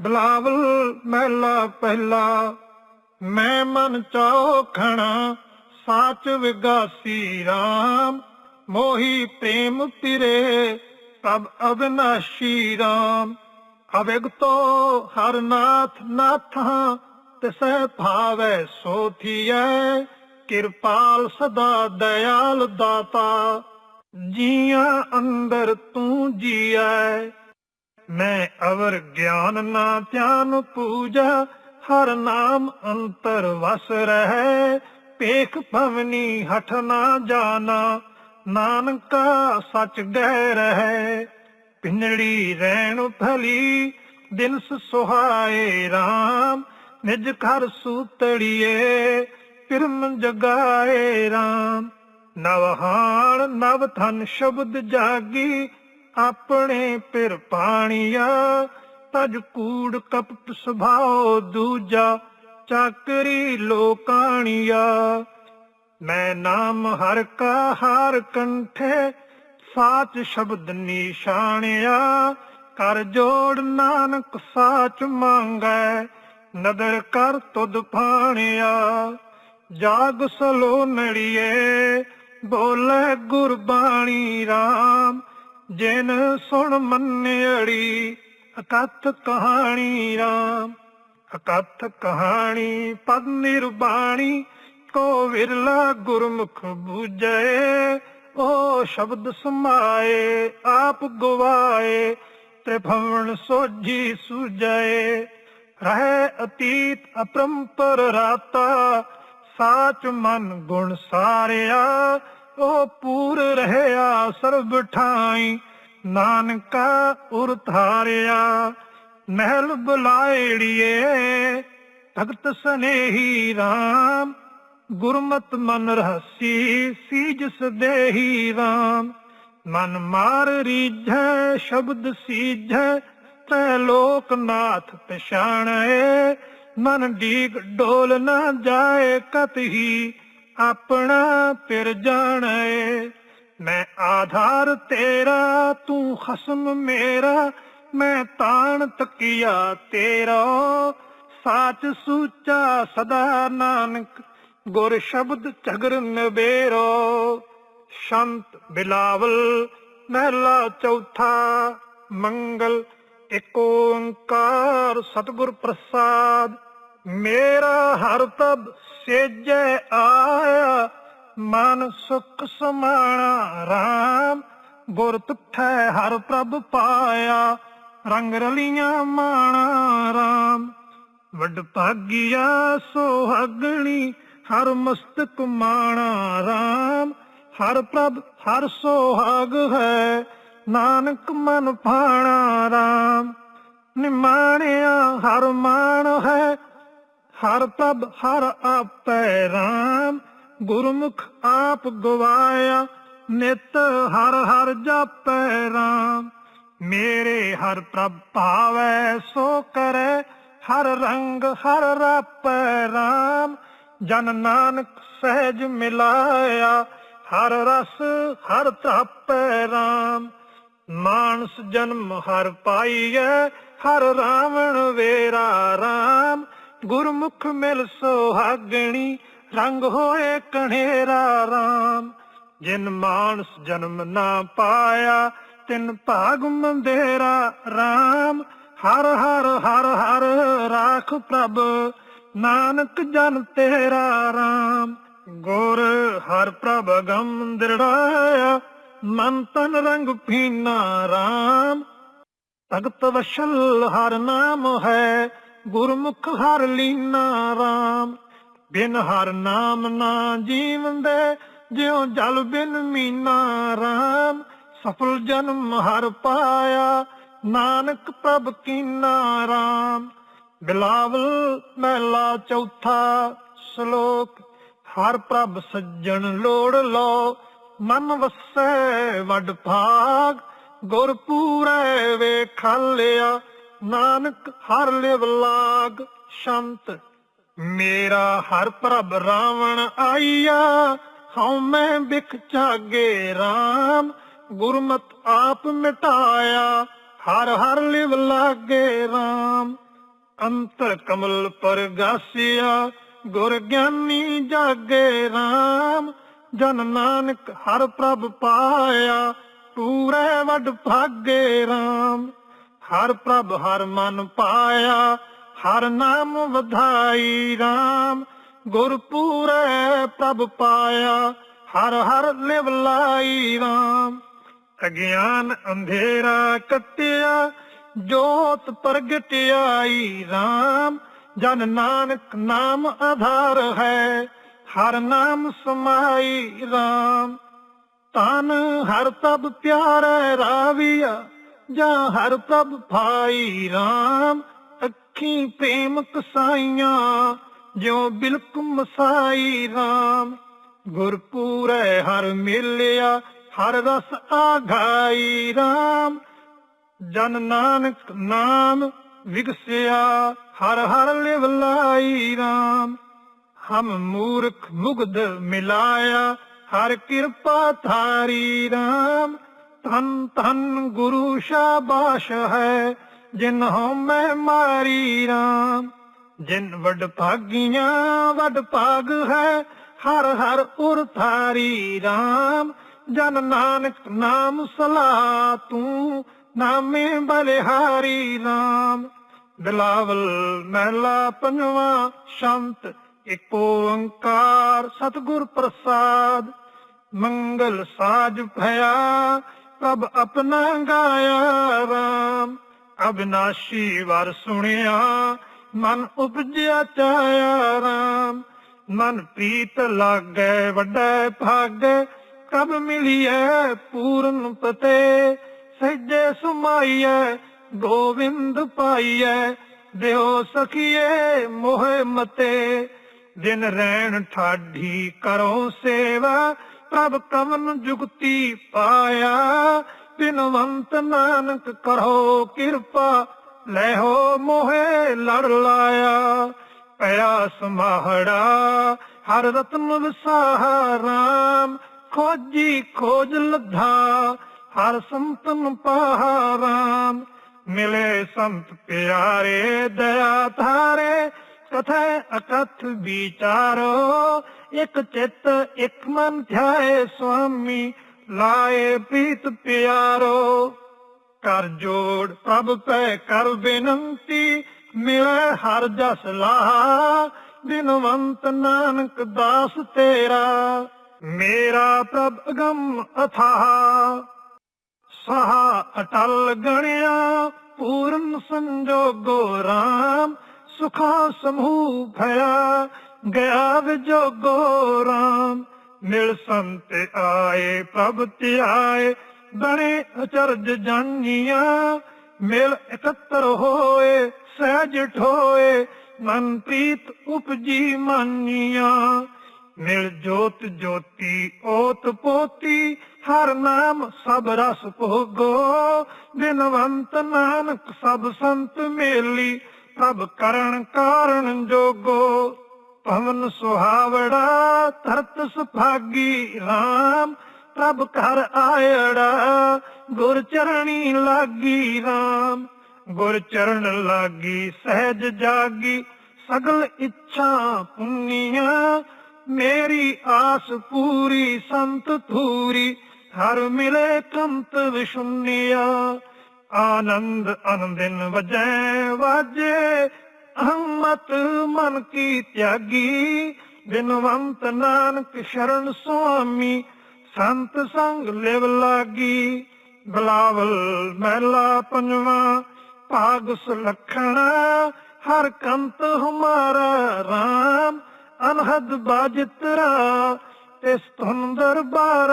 ਬਲਾਵਲ ਮਹਿਲਾ ਪਹਿਲਾ, ਮੈਂ ਮਨ ਚਾਓ ਖਣਾ ਸਾਚ ਵਿਗਾਸੀ RAM ਮੋਹੀ ਪ੍ਰੇਮ ਪਿਰੇ ਤਬ ਅਬਨਾਸ਼ੀ RAM ਅਵਿਗਤੋ ਹਰ ਨਾਥ ਨਾਥਾਂ ਤਿਸੈ ਭਾਵੈ ਸੋਥੀਐ ਕਿਰਪਾਲ ਸਦਾ ਦਇਆਲ ਦਾਤਾ। ਜੀਆਂ ਅੰਦਰ ਤੂੰ ਜੀਐ ਮੈਂ ਅਵਰ ਗਿਆਨ ਨਾ ਧਿਆਨ ਪੂਜਾ, ਹਰ ਨਾਮ ਅੰਤਰ ਵਸ ਰਹਿ। ਪੇਖ ਭਵਨੀ ਹਠ ਨਾ ਜਾਣਾ, ਨਾਨਕਾ ਸਚ ਗਹਿ ਰਹਿ। ਪਿੰਨੜੀ ਰਹਿਣ ਭਲੀ, ਦਿਨ ਸੁਹਾਏ RAM ਨਿਜ ਘਰ ਸੂਤੜੀਏ, ਪਿਰਮ ਜਗਾਏ RAM ਨਵਹਾਣ ਨਵ ਥਨ ਸ਼ਬਦ ਜਾਗੀ ਆਪਣੇ ਪਿਰ ਪਾਣੀਆ, ਤਜ ਕੂੜ ਕਪਟ ਸੁਭਾਓ ਦੂਜਾ, ਚਾਕਰੀ ਲੋਕਾਣੀਆ। ਮੈਂ ਨਾਮ ਹਰ ਕਾ ਹਾਰ ਕੰਠੇ, ਸਾਚ ਸ਼ਬਦ ਨਿਸ਼ਾਨਿਆ ਕਰ ਜੋੜ ਨਾਨਕ ਸਾਚ ਮੰਗੈ, ਨਦਰ ਕਰ ਤੁਧ ਪਾਣਿਆ ਜਾਗ ਸਲੋ ਨੜੀਏ, ਬੋਲੇ ਗੁਰਬਾਣੀ RAM ਜਿਨ ਸੁਣ ਮੰਨਿਆੜੀ ਅਕਥ ਕਹਾਣੀ RAM ਅਕਥ ਕਹਾਣੀ ਪਦ ਨਿਰਬਾਣੀ, ਕੋ ਵਿਰਲਾ ਗੁਰਮੁਖ ਬੂਝੈ। ਓ ਸ਼ਬਦ ਸਮਾਏ, ਆਪ ਗਵਾਏ ਤ੍ਰਿਭਵਨ ਸੋਜੀ ਸੁਜੈ ਰਹਿ ਅਤੀਤ ਅਪਰੰਪਰ ਰਾਤਾ, ਸਾਚ ਮਨ ਗੁਣ ਸਾਰਿਆ ਉਹ ਪੂਰ ਰਹਿਆ ਸਰਬ ਠਾਈ। ਨਾਨਕਾ ਉਰ ਧਾਰਿਆ, ਮਹਿਲ ਬੁਲਾਇੜੀਏ ਭਗਤ ਸਨੇਹੀ RAM ਗੁਰਮਤ ਮਨ ਰਹਸੀ ਸੀਜ ਸਦੇਹੀ RAM ਮਨ ਮਾਰ ਰੀਝੈ, ਸ਼ਬਦ ਸੀਝੈ, ਤੈ ਲੋਕਨਾਥ ਪਛਾਣੈ। ਮਨ ਡੀਗ ਡੋਲ ਨਾ ਜਾਏ ਕਤ ਹੀ ਆਪਣਾ ਪਿਰ ਜਾਣੈ। ਮੈਂ ਆਧਾਰ ਤੇਰਾ, ਤੂੰ ਖਸਮ ਮੇਰਾ, ਮੈਂ ਤਾਣ ਤਕੀਆ ਤੇਰਾ। ਸਾਚ ਸੂਚਾ ਸਦਾ ਨਾਨਕ, ਗੁਰ ਸ਼ਬਦ ਝਗਰ ਨਬੇਰੋ ਸ਼ੰਤ ਬਿਲਾਵਲ, ਮਹਿਲਾ ਚੌਥਾ, ਮੰਗਲ, ਏਕ ਓੰਕਾਰ, ਸਤਿਗੁਰ ਪ੍ਰਸਾਦ। ਮੇਰਾ ਹਰ ਤਬ ਸੇਜੈ ਆਇਆ, ਮਨ ਸੁਖ ਸਮਾਣਾ RAM ਗੁਰ ਤੁਠੈ ਹਰ ਪ੍ਰਭ ਪਾਇਆ, ਰੰਗ ਰਲੀਆਂ ਮਾਣਾ RAM ਵੱਡ ਭਾਗਿਆ ਸੁਹਾਗਣੀ ਹਰ ਮਸਤਕ ਮਾਣਾ RAM ਹਰ ਪ੍ਰਭ ਹਰ ਸੋਹਾਗ ਹੈ, ਨਾਨਕ ਮਨ ਭਾਣਾ RAM ਨਿਮਾਣਿਆ ਹਰ ਮਾਣ ਹੈ ਹਰ ਪ੍ਰਭ ਹਰ ਆਪੈ RAM ਗੁਰਮੁਖ ਆਪ ਗਵਾਇਆ, ਨਿਤ ਹਰ ਹਰ ਜਾਪੈ RAM ਮੇਰੇ ਹਰ ਪ੍ਰਭ ਭਾਵੈ, ਸੋ ਕਰੈ, ਹਰ ਰੰਗ ਹਰ ਰਾਪੈ RAM ਜਨ ਨਾਨਕ ਸਹਿਜ ਮਿਲਾਇਆ, ਹਰ ਰਸ ਹਰ ਤਪੈ RAM ਮਾਨਸ ਜਨਮ ਹਰ ਪਾਈਐ, ਹਰ ਰਾਵਣ ਵੇਰਾ RAM ਗੁਰਮੁਖ ਮਿਲ ਸੁਹਾਗਣੀ, ਰੰਗ ਹੋਏ ਕਣੇਰਾ RAM ਜਿਨ ਮਾਨਸ ਜਨਮ ਨਾ ਪਾਇਆ, ਤਿਨ ਭਾਗ ਮੰਦੇਰਾ RAM ਹਰ ਹਰ ਹਰ ਹਰ ਰਾਖ ਪ੍ਰਭ, ਨਾਨਕ ਜਨ ਤੇਰਾ RAM ਗੁਰ ਹਰ ਪ੍ਰਭ ਗਮ ਦਿੜਾਇਆ ਮਨ ਤਨ ਰੰਗ ਪੀਨਾ RAM ਭਗਤ ਵਸ਼ਲ ਹਰ ਨਾਮ ਹੈ ਗੁਰਮੁਖ ਹਰ ਲੀਨਾ RAM ਬਿਨ ਹਰ ਨਾਮ ਨਾ ਜੀਵੰਦੇ, ਜਿਉ ਜਲ ਬਿਨ ਮੀਨਾ RAM ਸਫਲ ਜਨਮ ਹਰ ਪਾਇਆ, ਨਾਨਕ ਪ੍ਰਭ ਕੀਨਾ RAM ਬਿਲਾਵਲ ਮਹਿਲਾ ਚੌਥਾ ਸ਼ਲੋਕ, ਹਰ ਪ੍ਰਭ ਸੱਜਣ ਲੋੜ ਲੋ ਮਨ ਵਸੈ ਵੱਡ ਭਾਗ। ਗੁਰ ਪੂਰੇ ਵੇਖਾਲਿਆ ਨਾਨਕ ਹਰ ਲਿਵ ਲਾਗ, ਸ਼ੰਤ। ਮੇਰਾ ਹਰ ਪ੍ਰਭ ਰਾਵਣ ਆਈਆ, ਹਉ ਮੈਂ ਬਿਖ ਚਾਗੇ RAM ਗੁਰਮਤ ਆਪ ਮਿਟਾਇਆ, ਹਰ ਹਰ ਲਿਵ ਲਾਗੇ RAM ਅੰਤਰ ਕਮਲ ਪਰਗਾਸਿਆ, ਗੁਰ ਗਿਆਨੀ ਜਾਗੇ RAM ਜਨ ਨਾਨਕ ਹਰ ਪ੍ਰਭ ਪਾਇਆ ਪੂਰੇ ਵੱਡ ਭਾਗੇ RAM ਹਰ ਪ੍ਰਭ ਹਰ ਮਨ ਪਾਇਆ, ਹਰ ਨਾਮ ਵਧਾਈ RAM ਗੁਰ ਪੂਰੇ ਪ੍ਰਭ ਪਾਇਆ, ਹਰ ਹਰ ਲਿਵ ਲਾਈ RAM ਅਗਿਆਨ ਅੰਧੇਰਾ ਕੱਟਿਆ, ਜੋਤ ਪ੍ਰਗਟਿਆਈ RAM ਜਨ ਨਾਨਕ ਨਾਮ ਆਧਾਰ ਹੈ, ਹਰ ਨਾਮ ਸਮਾਈ RAM ਤਨ ਹਰ ਤਬ ਪਿਆਰੇ ਰਾਵੀਆ ਜਾਂ ਹਰ ਪ੍ਰਭ ਭਾਈ RAM ਅੱਖੀ ਪ੍ਰੇਮ ਕਸਾਈਆਂ ਜਿਉ ਬਿਲਕ ਮਸਾਈ RAM ਗੁਰਪੂਰੇ ਹਰ ਮਿਲਿਆ, ਹਰ ਰਸ ਆਘਾਈ RAM ਜਨ ਨਾਨਕ ਨਾਮ ਵਿਗਸਿਆ, ਹਰ ਹਰ ਲਿਵ ਲਾਈ RAM ਹਮ ਮੂਰਖ ਮੁਗਧ ਮਿਲਾਇਆ, ਹਰ ਕਿਰਪਾ ਥਾਰੀ RAM ਤਨ ਤਨ ਗੁਰੂ ਸ਼ਾਬਾਸ਼ ਹੈ ਜਿਨ ਮੈਂ ਮਾਰੀ RAM ਜਿਨ ਵਡ ਭਾਗੀਆਂ, ਵਡ ਭਾਗ ਹੈ, ਹਰ ਹਰ ਉਰ ਥਾਰੀ RAM ਜਨ ਨਾਨਕ ਨਾਮ ਸਲਾ ਤੂੰ, ਨਾਮੇ ਬਲਿਹਾਰੀ ਰਾਮ। ਬਿਲਾਵਲ ਮਹਿਲਾ ਪੰਜਵਾ ਸ਼ੰਤ, ਇੱਕ ਓੰਕਾਰ ਸਤਿਗੁਰ ਪ੍ਰਸਾਦ। ਮੰਗਲ ਸਾਜ ਭਇਆ ਪ੍ਰਭ ਆਪਣਾ ਗਾਇਆ RAM ਅਬਿਨਾਸ਼ੀ ਵਰ ਸੁਣਿਆ, ਮਨ ਉਪਜਿਆ ਚਾਇਆ RAM ਮਨ ਪ੍ਰੀਤ ਲਾਗੈ, ਵੱਡੇ ਭਾਗੇ, ਕਬ ਮਿਲੀਐ ਪੂਰਨ ਪਤੇ। ਸਜੇ ਸਮਾਈਐ, ਗੋਵਿੰਦ ਪਾਈਐ, ਦਿਓ ਸਖੀਏ ਮੋਹ ਮਤੇ। ਦਿਨ ਰਹਿਣ ਠਾਢੀ ਕਰੋ ਸੇਵਾ ਪ੍ਰਭ ਕਵਨ ਜੁਗਤੀ ਪਾਇਆ, ਬਿਨਵੰਤ ਨਾਨਕ ਕਰੋ ਕਿਰਪਾ ਲੈ ਹੋ ਮੋਹੇ ਲੜ ਲਾਇਆ। ਪਿਆ ਸਮਾਹੜਾ ਹਰ ਰਤਨ ਵਿਸਾਹਾ ਰਾਮ, ਖੋਜੀ ਖੋਜ ਲੱਧਾ, ਹਰ ਸੰਤਨ ਪਾਹਾ ਰਾਮ। ਮਿਲੇ ਸੰਤ ਪਿਆਰੇ, ਦਇਆ ਧਾਰੇ ਕਥੈ ਅਕਥ ਵਿਚਾਰੋ, ਇਕ ਚਿਤ, ਇਕ ਮਨ ਧਿਆਏ ਸੁਆਮੀ, ਲਾਏ ਪ੍ਰੀਤ ਪਿਆਰੋ। ਕਰ ਜੋੜ ਪ੍ਰਭ ਪੈ ਕਰ ਬੇਨੰਤੀ, ਮਿਲੇ ਹਰ ਜਸ ਲਾਹਾ ਬਿਨਵੰਤ ਨਾਨਕ ਦਾਸ ਤੇਰਾ। ਮੇਰਾ ਪ੍ਰਭ ਅਗੰਮ ਅਥਾ ਸਹਾ ਅਟਲ ਗਣਿਆ, ਪੂਰਨ ਸੰਜੋਗੋ ਰਾਮ ਸੁਖਾਂ ਸਮੂਹ ਭਇਆ, ਗਿਆ ਵਿਜੋਗੋ ਰਾਮ। ਮਿਲ ਸੰਤ ਆਏ, ਪ੍ਰਭ ਧਿਆਏ, ਬਣੇ ਅਚਰਜ ਜਾਨੀਆਂ। ਮਿਲ ਇਕੱਤਰ ਹੋਏ, ਸਹਿਜ ਠੋਏ, ਮਨ ਪ੍ਰੀਤ ਉਪਜੀ ਮਾਨੀਆਂ। ਮਿਲ ਜੋਤ ਜੋਤੀ, ਓਤ ਪੋਤੀ, ਹਰ ਨਾਮ ਸਭ ਰਸ ਭੋਗੋ। ਬਿਨਵੰਤ ਨਾਨਕ ਸਭ ਸੰਤ ਮੇਲੀ। ਪ੍ਰਭ ਕਰਨ ਕਾਰਨ ਜੋਗੋ, ਪਵਨ ਸੁਹਾਵੜਾ, ਧਰਤ ਸੁਭਾਗੀ RAM ਪ੍ਰਭ ਘਰ ਆਇੜਾ, ਗੁਰ ਚਰਣੀ ਲਾਗੀ RAM ਗੁਰ ਚਰਨ ਲਾਗੀ, ਸਹਿਜ ਜਾਗੀ, ਸਗਲ ਇੱਛਾ ਪੁੰਨੀਆਂ। ਮੇਰੀ ਆਸ ਪੂਰੀ, ਸੰਤ ਧੂਰੀ, ਹਰ ਮਿਲੇ ਕੰਤ ਵਿਸ਼ੁੰਨਿਆ ਆਨੰਦ ਆਨੰਦਿਨ ਵਜੈ ਵਾਜੇ, ਅਹਮਤ ਮਨ ਕੀ ਤਿਆਗੀ। ਬਿਨਵੰਤ ਨਾਨਕ ਸ਼ਰਨ ਸੁਆਮੀ, ਸੰਤ ਸੰਗ ਲਿਵ ਲਾਗੀ। ਬਲਾਵਲ ਮਹਿਲਾ ਪੰਜਵਾ ਭਾਗ ਸੁਲਖਣਾ ਹਰ ਕੰਤ ਹਮਾਰਾ RAM ਅਨਹਦ ਬਾਜਿਤਰਾ ਤਿਸ ਧੁਨ ਦਰਬਾਰ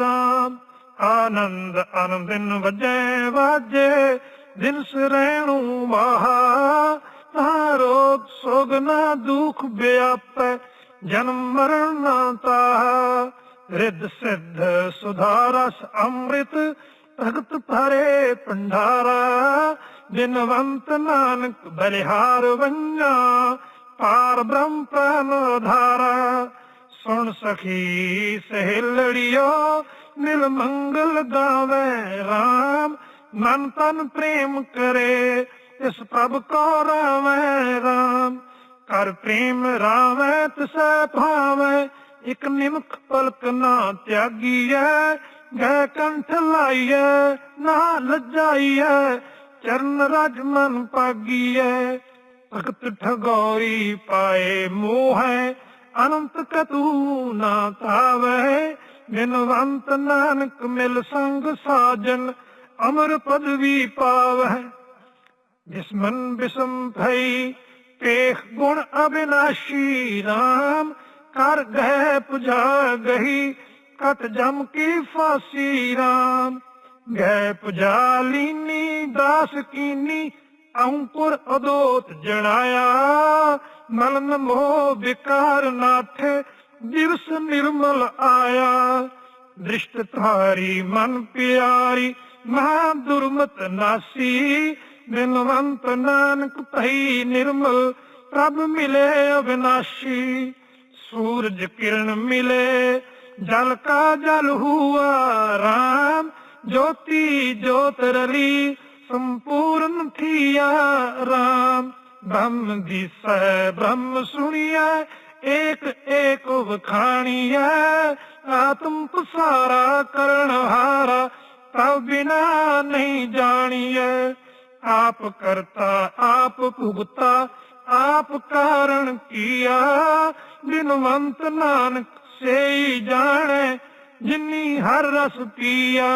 ਰਾਮ। ਆਨੰਦ ਆਨੰਦਿਨ ਵਜੈ ਵਾਜੇ ਦਿਨ ਸਰੈਣੂ ਵਾਹਾ ਤਾ ਰੋਗ ਸੋਗ ਨਾ ਦੁਖ ਵਿਆਪੈ ਜਨਮ ਮਰਨ ਨਾ ਤਾਹਾ। ਰਿੱਧ ਸਿੱਧ ਸੁਧਾਰਸ ਅੰਮ੍ਰਿਤ, ਭਗਤ ਭਰੇ ਭੰਡਾਰਾ। ਦਿਨਵੰਤ ਨਾਨਕ ਬਲਿਹਾਰ ਵੰਜਾ ਪਾਰ ਬ੍ਰਹਮ ਪ੍ਰਮ ਧਾਰਾ ਸੁਣ ਸਖੀ ਸਹੇਲੜਿਓ ਮਿਲ ਮੰਗਲ ਗਾਵੇ RAM ਮਨ ਤਨ ਪ੍ਰੇਮ ਕਰੇ ਇਸ ਪ੍ਰਭ ਕੋ ਰਾਮੈ ਰਾਮ। ਕਰ ਪ੍ਰੇਮ ਰਾਵੈ, ਤਿਸੈ ਭਾਵੈ, ਇਕ ਨਿਮਖ ਪਲਕ ਨਾ ਤਿਆਗੀਐ ਗੈ ਕੰਠ ਲਾਈਐ, ਨਾ ਲੱਜਾਈਐ, ਚਰਨ ਰਜ ਮਨ ਪਾਗੀਐ ਭਗਤ ਠਗੋਰੀ ਪਾਏ ਮੋਹੈ, ਅਨੰਤ ਕਤੂ ਨਾ ਤਾਵੈ ਬਿਨਵੰਤ ਨਾਨਕ ਮਿਲ ਸੰਗ ਸਾਜਨ, ਅਮਰ ਪਦਵੀ ਪਾਵੈ ਜਿਸ ਬਿਸਮ ਭਈ ਪੇਖ ਗੁਣ ਅਬਿਨਾਸ਼ੀ ਰਾਮ, ਕਰ ਗਏ ਪੁਜਾ ਗਈ ਕਤ ਜਮ ਕੀ ਫਾਸੀ ਰਾਮ। ਗਏ ਪੁਜਾ ਲੀਨੀ, ਦਾਸ ਕੀਨੀ ਅੰਕੁਰ ਅਦੋਤ ਜਣਾਇਆ। ਮਲਨ ਮੋਹ ਵਿਕਾਰ ਨਾਥੇ ਦਿਵਸ ਨਿਰਮਲ ਆਇਆ। ਦ੍ਰਿਸ਼ਟ ਧਾਰੀ ਮਨ ਪਿਆਰੀ, ਮਹਾ ਦੁਰਮਤ ਨਾਸੀ। ਬਿਨਵੰਤ ਨਾਨਕ ਭਈ ਨਿਰਮਲ, ਪ੍ਰਭ ਮਿਲੇ ਅਵਿਨਾਸ਼ੀ। ਸੂਰਜ ਕਿਰਨ ਮਿਲੇ, ਜਲ ਕਾ ਜਲ ਹੁਆ ਰਾਮ। ਜੋਤੀ ਜੋਤ ਰਲੀ, ਸੰਪੂਰਨ ਥੀਆ ਰਾਮ। ਬ੍ਰਹਮ ਦੀ ਸਹਿ ਬ੍ਰਹਮ ਸੁਣੀਐ ਏਕ ਏਕ ਵਖਾਣੀਐ, ਆਤਮ ਪਸਾਰਾ ਕਰਨ ਹਾਰਾ ਤਬ ਬਿਨਾ ਨਹੀਂ ਜਾਣੀਐ। ਆਪ ਕਰਤਾ, ਆਪ ਭੁਗਤਾ, ਆਪ ਕਾਰਣ ਕੀਆ, ਬਿਨਵੰਤ ਨਾਨਕ ਸੇਈ ਜਾਣੈ, ਜਿਨੀ ਹਰ ਰਸ ਪੀਆ।